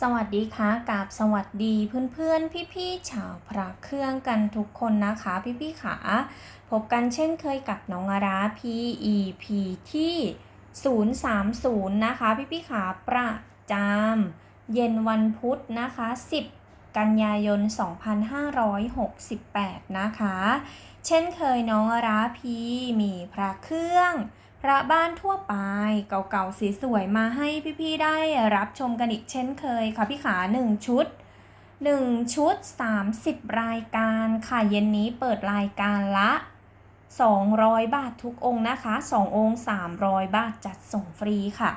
สวัสดีค่ะกับสวัสดีเพื่อนๆ พี่ๆชาวพระเครื่องกันทุกคนนะคะ พี่ๆขาพบกันเช่นเคยกับน้องอารา PEP ที่ 030 นะคะ พี่ๆขาประจำเย็นวันพุธนะคะ 10 กันยายน 2568 นะคะ เช่นเคยน้องอาราพีมีพระเครื่อง พระบ้านทั่วไปเก่าๆสวยๆมาให้พี่ๆได้รับชมกันอีกเช่นเคยค่ะพี่ขา1ชุด 1 ชุด 30 รายการค่ะเย็นนี้เปิดรายการละ 200 บาททุกองค์นะคะ 2 องค์ 300 บาทจัดส่งฟรีค่ะ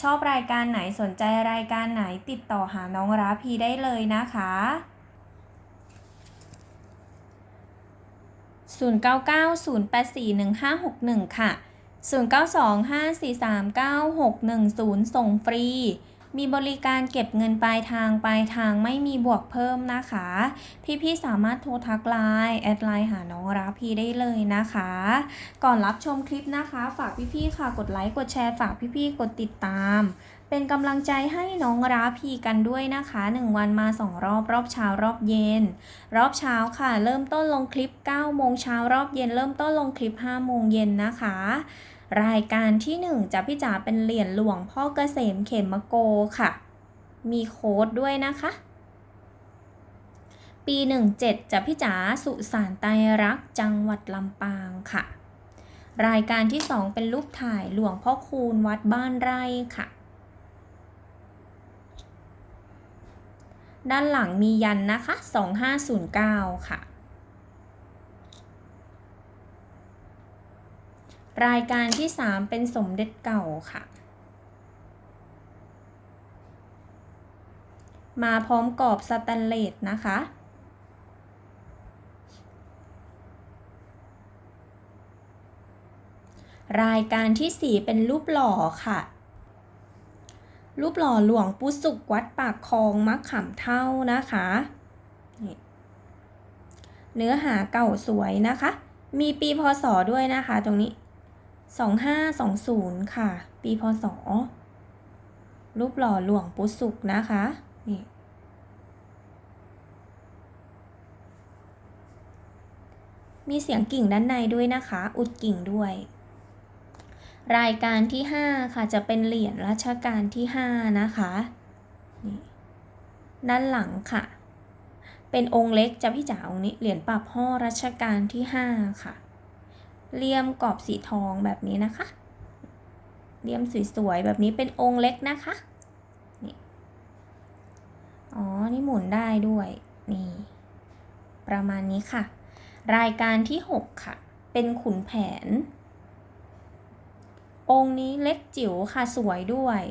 ชอบรายการไหนสนใจรายการไหนติดต่อหาน้องราพีได้เลยนะคะ0990841561 ค่ะ 0925439610 ส่งฟรี มีบริการเก็บเงินปลายทางปลายทางไม่มีบวกเพิ่มนะคะ พี่ๆสามารถโทรทักไลน์แอดไลน์หาน้องราพีได้เลยนะคะ ก่อนรับชมคลิปนะคะ ฝากพี่ๆค่ะกดไลค์กดแชร์ฝากพี่ๆกดติดตาม เป็นกำลังใจให้น้องราพีกันด้วยนะคะ 1 วันมา 2 รอบรอบเช้ารอบเย็น รอบเช้าค่ะ เริ่มต้นลงคลิป9โมงเช้ารอบเย็น เริ่มต้นลงคลิป5โมงเย็นนะคะ รายการที่ 1จะพี่จ๋าเป็นเหรียญหลวงพ่อเกษมเขมโกค่ะ มีโค้ดด้วยนะคะ ปี 17จะพี่จ๋าสุสานไตรรักจังหวัดลำปางค่ะ รายการที่ 2 เป็นรูปถ่ายหลวงพ่อคูณวัดบ้านไร่ค่ะ ด้านหลังมียันนะคะ 2509 ค่ะ รายการที่ 3 เป็นสมเด็จเก่าค่ะ มาพร้อมกรอบสแตนเลสนะคะ รายการที่ 4 เป็นรูปหล่อค่ะ รูปหล่อหลวงปู่สุกวัดปากคลองมะขามเท่านะคะเนื้อหาเก่าสวยนะคะ มีปีพศด้วยนะคะตรงนี้ 2520 ค่ะ ปีพศ รูปหล่อหลวงปู่สุกนะคะ นี่ มีเสียงกิ่งด้านในด้วยนะคะ อุดกิ่งด้วย รายการที่ 5 ค่ะ จะเป็นเหรียญรัชกาลที่ 5 นะคะ นี่ ด้านหลังค่ะ เป็นองค์เล็กจะพี่จ๋าองค์นี้ เหรียญปรับห่อรัชกาลที่ 5 ค่ะ เลี่ยมกรอบสีทองแบบนี้นะคะ เลี่ยมสวยๆแบบนี้เป็นองค์เล็กนะคะนี่อ๋อ นี่หมุนได้ด้วยนี่ประมาณนี้ค่ะ รายการที่ 6 ค่ะ เป็นขุนแผน องค์นี้เล็กจิ๋วค่ะสวยด้วย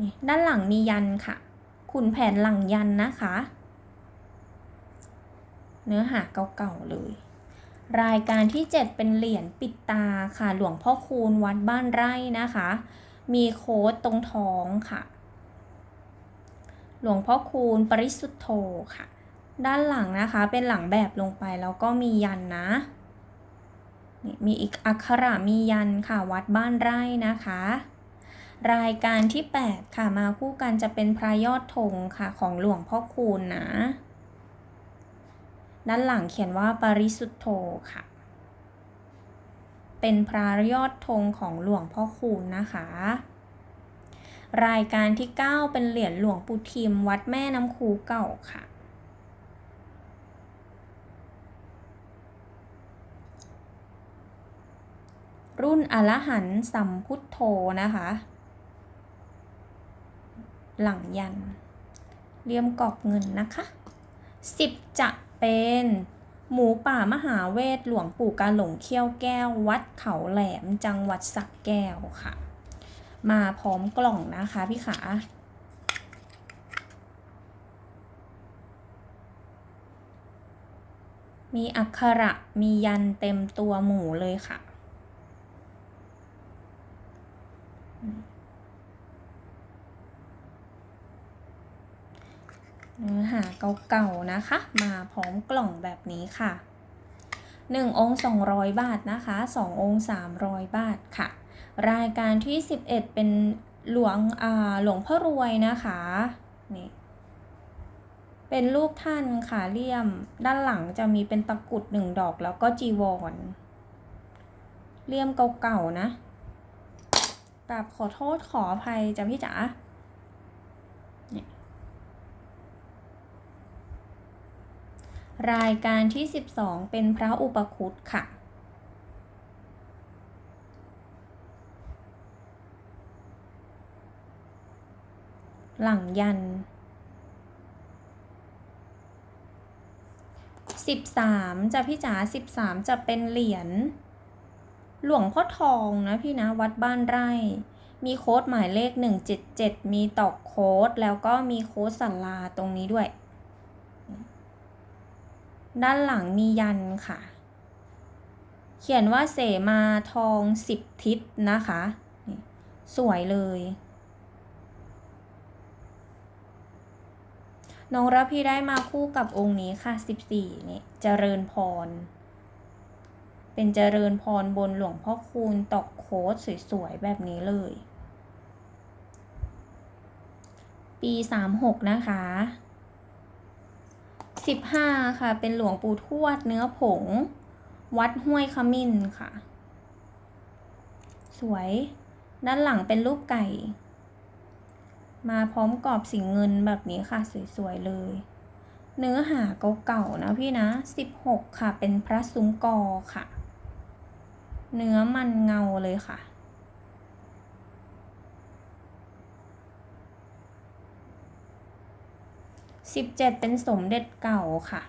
นี่ด้านหลังมียันค่ะ ขุนแผนหลังยันนะคะ เนื้อหาเก่าๆเลย รายการที่ 7 เป็นเหรียญปิดตาค่ะ หลวงพ่อคูณวัดบ้านไร่นะคะ มีโค้ดตรงท้องค่ะ หลวงพ่อคูณปริสุทธโธค่ะ ด้านหลังนะคะเป็นหลังแบบลงไปแล้วก็มียันนะ มีอีกอักขระมียันค่ะวัดบ้านไร่นะคะ รายการที่ 8 ค่ะมาคู่กันจะเป็นพระยอดธงค่ะของหลวงพ่อคูณนะ ด้านหลังเขียนว่าปริสุทธโธค่ะ เป็นพระยอดธงของหลวงพ่อคูณนะคะ รายการที่ 9 เป็นเหรียญหลวงปู่ทิมวัดแม่น้ำคูเก่าค่ะ รุ่นอรหันต์สัมพุทโธนะคะ หลังยันเลี่ยมกรอบเงินนะคะ 10จะ เป็น หมูป่ามหาเวทหลวงปู่กาหลงเขี้ยวแก้ว วัดเขาแหลมจังหวัดสักแก้วค่ะ มาพร้อมกล่องนะคะพี่ขามีอักขระมียันเต็มตัวหมูเลยค่ะ เนื้อหาเก่าๆนะคะ มาพร้อมกล่องแบบนี้ค่ะ 1 องค์ 200 บาทนะคะ 2 องค์ 300 บาทค่ะ รายการที่ 11 เป็นหลวงอ่าหลวงพ่อรวยนะคะนี่เป็นรูปท่านค่ะเลี่ยมด้านหลังจะมีเป็นตะกุดหนึ่งดอกแล้วก็จีวรเลี่ยมเก่าๆนะกราบขอโทษขออภัยจ้ะพี่จ๋าเนี่ย รายการที่ 12 เป็นพระอุปคุตค่ะ หลังยันสิบสามจะพี่จ๋าสิบสามจะเป็นเหรียญหลวงพ่อทองนะพี่นะวัดบ้านไร่ มีโค้ดหมายเลขหนึ่งเจ็ดเจ็ดมีตอกโค้ดแล้วก็มีโค้ดสันลาตรงนี้ด้วย ด้านหลังมียันค่ะ เขียนว่าเสมาทองสิบทิศนะคะ สวยเลย น้องรับพี่ได้มาคู่กับองค์นี้ค่ะ14นี่เจริญพร เป็นเจริญพรบนหลวงพ่อคูณตอกโค้ดสวยๆ แบบนี้เลย ปี36นะคะ 15 ค่ะ เป็นหลวงปู่ทวดเนื้อผง วัดห้วยขมิ้นค่ะ สวย ด้านหลังเป็นรูปไก่ มาพร้อมกรอบสีเงินแบบนี้ค่ะ สวยๆเลย เนื้อหาเก่าๆนะพี่นะ 16 ค่ะ เป็นพระซุ้มกอค่ะ เนื้อมันเงาเลยค่ะ 17เป็นสมเด็จเก่าค่ะ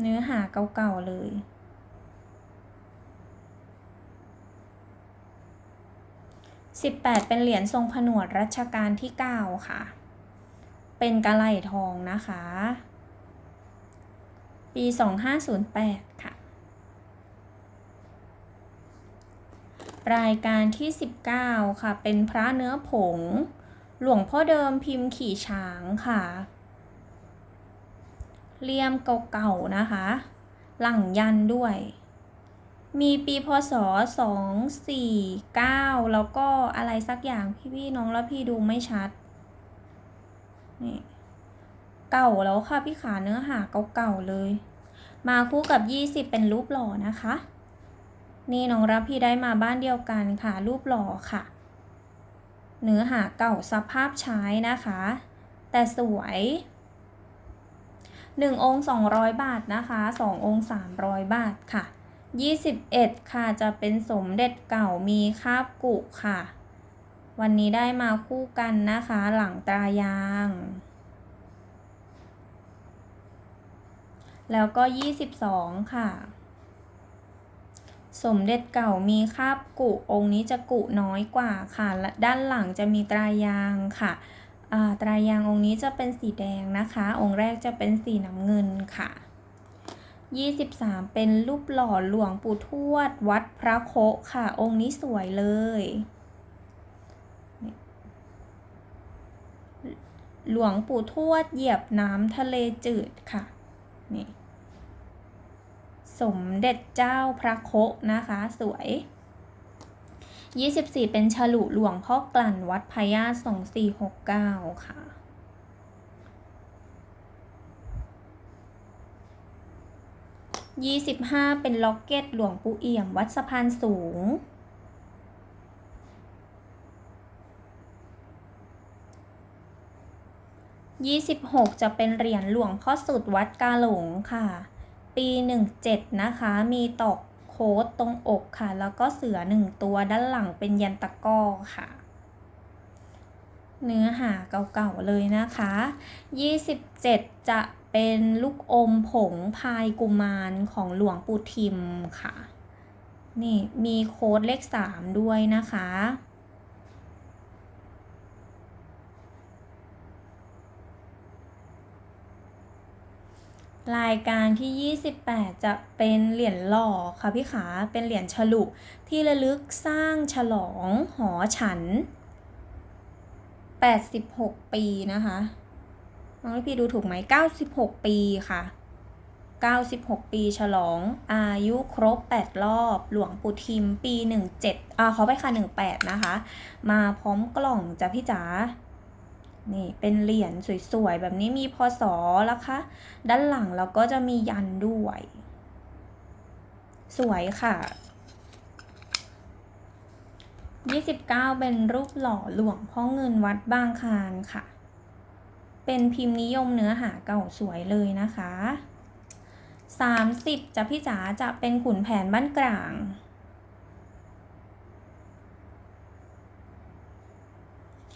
เนื้อหาเก่าๆเลย18เป็นเหรียญทรงผนวดรัชกาลที่9ค่ะ เป็นกระไหลทองนะคะ ปี2508ค่ะ รายการที่ 19 ค่ะ เป็นพระเนื้อผง หลวงพ่อเดิมพิมพ์ขี่ช้างค่ะ เลี่ยมเก่าๆนะคะ หลังยันด้วย มีปีพศ 249 แล้วก็อะไรสักอย่างพี่ๆน้องแล้วพี่ดูไม่ชัด นี่ เก่าแล้วค่ะพี่ขาเนื้อหาเก่าๆเลย มาคู่กับ 20 เป็นรูปหล่อนะคะ นี่น้องรับพี่ได้มาบ้านเดียวกันค่ะ รูปหล่อค่ะ เนื้อหาเก่าสภาพใช้นะคะ แต่สวย 1 องค์ 200 บาทนะคะ 2 องค์ 300 บาทค่ะ 21 ค่ะจะเป็นสมเด็จเก่ามีคาบกุค่ะ วันนี้ได้มาคู่กันนะคะ หลังตรายาง แล้วก็ 22 ค่ะ สมเด็จเก่ามีคาบกุองค์นี้จะกุน้อยกว่าค่ะและด้านหลังจะมีตรายางค่ะตรายางองค์นี้จะเป็นสีแดงนะคะ องค์แรกจะเป็นสีน้ำเงินค่ะ 23 เป็นรูปหล่อหลวงปู่ทวด วัดพระโคค่ะ องค์นี้สวยเลย หลวงปู่ทวดเหยียบน้ำทะเลจืดค่ะ นี่ สมเด็จเจ้าพระโคนะคะ สวย 24 เป็นฉลุหลวงพ่อกลั่นวัดพญา2469ค่ะ 25 เป็นล็อกเก็ตหลวงปู่เอี่ยม วัดสะพานสูง26 จะเป็นเหรียญหลวงพ่อสุดวัดกาหลงค่ะ ปี 17 นะคะ มีตอกโค้ดตรงอกค่ะ แล้วก็เสือหนึ่งตัวด้านหลังเป็นยันตะก้อค่ะ เนื้อหาเก่าๆเลยนะคะ 27 จะเป็นลูกอมผงพายกุมารของหลวงปู่ทิมค่ะ นี่มีโค้ดเลข 3 ด้วยนะคะ รายการที่ 28 จะเป็นเหรียญหล่อค่ะพี่ขา เป็นเหรียญฉลุที่ระลึกสร้างฉลองหอฉัน 86 ปีนะคะน้องพี่ดูถูกไหม 96 ปีค่ะ 96 ปีฉลองอายุครบ 8 รอบ หลวงปู่ทิมปี 17อ่าขอไปค่ะ 18 นะคะ มาพร้อมกล่องจ้ะพี่จ๋า นี่เป็นเหรียญสวยๆ แบบนี้มีพศแล้วคะ ด้านหลังเราก็จะมียันด้วย สวยค่ะ 29 เป็นรูปหล่อหลวงพ่อเงินวัดบางคานค่ะ เป็นพิมพ์นิยมเนื้อหาเก่าสวยเลยนะคะ 30จะพี่จ๋าจะเป็นขุนแผนบ้านกลาง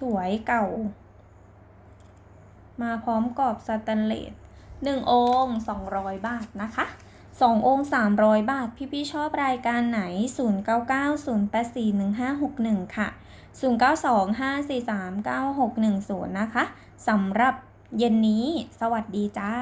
สวยเก่า มาพร้อมกรอบสแตนเลส1องค์ 200 บาทนะคะ2องค์ 300 บาท พี่พี่ชอบรายการไหน 0990841561 ค่ะ 0925439610 นะคะสำหรับเย็นนี้ สวัสดีจ้า